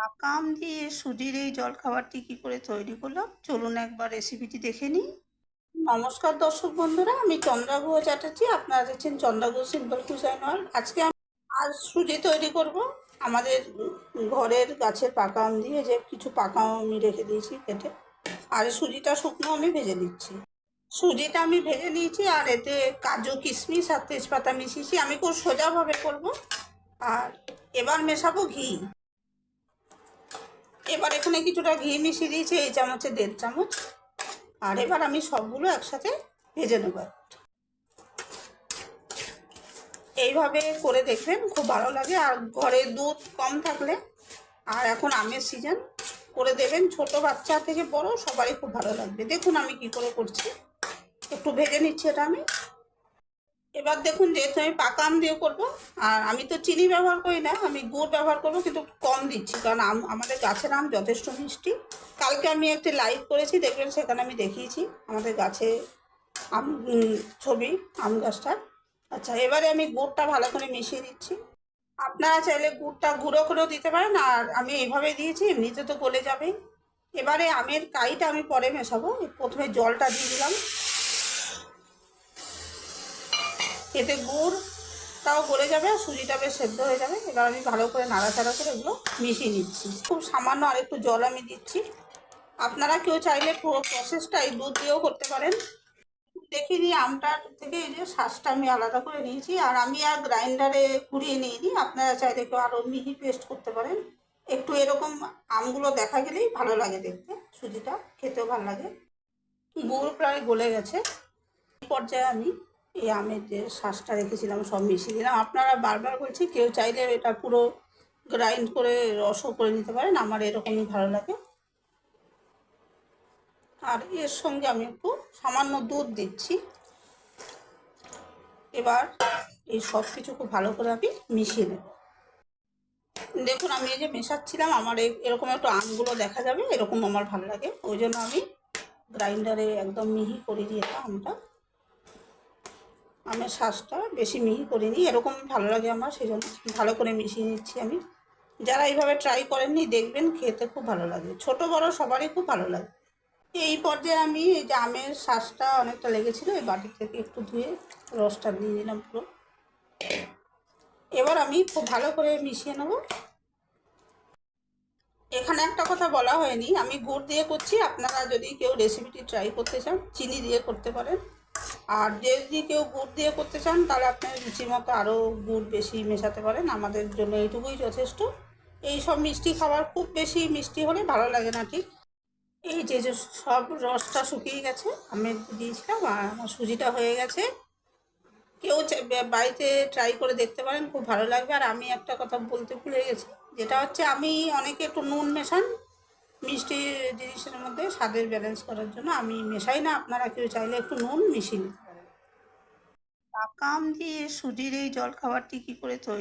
পাকা আম দিয়ে সুজির এই জলখাবারটি কি করে তৈরি করলাম? চলুন একবার রেসিপিটি দেখে নিই। নমস্কার দর্শক বন্ধুরা, আমি চন্দ্রা গুহ চ্যাটার্জি। আপনারা দেখছেন Chandra Guha simple cuisine world আজকে আমি আজ সুজি তৈরি করব। আমাদের ঘরের গাছের পাকা আম দিয়ে যে কিছু পাকা আম আমি রেখে দিয়েছি কেটে, আর সুজিটা শুকনো আমি ভেজে নিচ্ছি। সুজিটা আমি ভেজে নিয়েছি, আর এতে কাজু, কিশমিশ আর তেজপাতা মিশিয়েছি আমি খুব সোজাভাবে করব। আর এবার মেশাবো ঘি। এবার এখানে কিছুটা ঘি মিশিয়ে দিয়েছি, এই চামচে দেড় চামচ। আর এবার আমি সবগুলো একসাথে ভেজে নেব। এইভাবে করে দেখবেন খুব ভালো লাগে, আর ঘরে দুধ কম থাকলে, আর এখন আমের সিজন করে দেবেন। ছোট বাচ্চা থেকে বড়, সবারই খুব ভালো লাগবে। দেখুন আমি কি করে করছি। একটু ভেজে নিচ্ছি এটা আমি। এবার দেখুন, যেহেতু আমি পাকা আম দিয়ে করব, আর আমি তো চিনি ব্যবহার করি না, আমি গুড় ব্যবহার করব, কিন্তু কম দিচ্ছি, কারণ আম, আমাদের গাছের আম যথেষ্ট মিষ্টি। কালকে আমি একটি লাইভ করেছি, দেখবেন সেখানে আমি দেখিয়েছি আমাদের গাছে আম ছবি, আম গাছটার। আচ্ছা এবারে আমি গুড়টা ভালো করে মিশিয়ে দিচ্ছি। আপনারা চাইলে গুড়টা গুঁড়ো করেও দিতে পারেন, আর আমি এইভাবে দিয়েছি, এমনিতে তো গলে যাবেই। এবারে আমের কাইটা আমি পরে মেশাবো, প্রথমে জলটা দিয়ে দিলাম। এতে গুড়টাও গলে যাবে আর সুজিটা বেশ সেদ্ধ হয়ে যাবে। এবার আমি ভালো করে নাড়াচাড়া করে এগুলো মিশিয়ে নিচ্ছি। খুব সামান্য আর একটু জল আমি দিচ্ছি। আপনারা কেউ চাইলে পুরো প্রসেসটা এই দুধ দিয়েও করতে পারেন। দেখিয়ে দিই আমটার থেকে এই যে শ্বাসটা আমি আলাদা করে নিয়েছি। আর আমি আর গ্রাইন্ডারে কুড়িয়ে নিয়ে নিই আপনারা চাইলে কেউ আরও মিহি পেস্ট করতে পারেন। একটু এরকম আমগুলো দেখা গেলেই ভালো লাগে দেখতে। সুজিটা খেতেও ভালো লাগে। গুড় প্রায় গলে গেছে। পর্যায়ে আমি এই আমের যে শ্বাসটা রেখেছিলাম, সব মিশিয়ে দিলাম। আপনারা বারবার বলছি, কেউ চাইলে এটা পুরো গ্রাইন্ড করে রসও করে নিতে পারেন, আমার এরকমই ভালো লাগে। আর এর সঙ্গে আমি একটু সামান্য দুধ দিচ্ছি। এবার এই সব কিছু খুব ভালো করে আমি মিশিয়ে নেব। দেখুন, আমি এই যে মেশাচ্ছিলাম, আমার এই- এরকম একটু আমগুলো দেখা যাবে, এরকম আমার ভালো লাগে। ওই জন্য আমি গ্রাইন্ডারে একদম মিহি করে দিয়েছিলাম আমটা। আমের শ্বাসটা বেশি মিহি করিনি এরকম ভালো লাগে আমার সেই জন্য ভালো করে মিশিয়ে নিচ্ছি আমি। যারা এইভাবে ট্রাই করেননি, দেখবেন খেতে খুব ভালো লাগে। ছোট, বড় সবারই খুব ভালো লাগে। এই পর্যায়ে আমি এই যে আমের শ্বাসটা অনেকটা লেগেছিলো, এই বাটি থেকে একটু ধুয়ে রসটা দিয়ে দিলাম পুরো। এবার আমি খুব ভালো করে মিশিয়ে নেব। এখানে একটা কথা বলা হয়নি, আমি গুড় দিয়ে করছি, আপনারা যদি কেউ রেসিপিটি ট্রাই করতে চান, চিনি দিয়ে করতে পারেন। আর যদি কেউ গুড় দিয়ে করতে চান, তাহলে আপনার রুচির মতো আরও গুড় বেশি মেশাতে পারেন। আমাদের জন্য এইটুকুই যথেষ্ট। এই সব মিষ্টি খাবার খুব বেশি মিষ্টি হলে ভালো লাগে না, ঠিক? এই যে যে সব রসটা শুকিয়ে গেছে, আমি দিয়েছিলাম আমার সুজিটা হয়ে গেছে। কেউ বাড়িতে ট্রাই করে দেখতে পারেন, খুব ভালো লাগবে। আর আমি একটা কথা বলতে ভুলে গেছি, যেটা হচ্ছে আমি অনেকে একটু নুন মেশান মিষ্টি জিনিসের মধ্যে স্বাদের ব্যালেন্স করার জন্য আমি মেশাই না। আপনারা কেউ চাইলে একটু নুন মিশিয়ে নিতে পারেন। দিয়ে সুজির এই জলখাবারটি কী করে তৈরি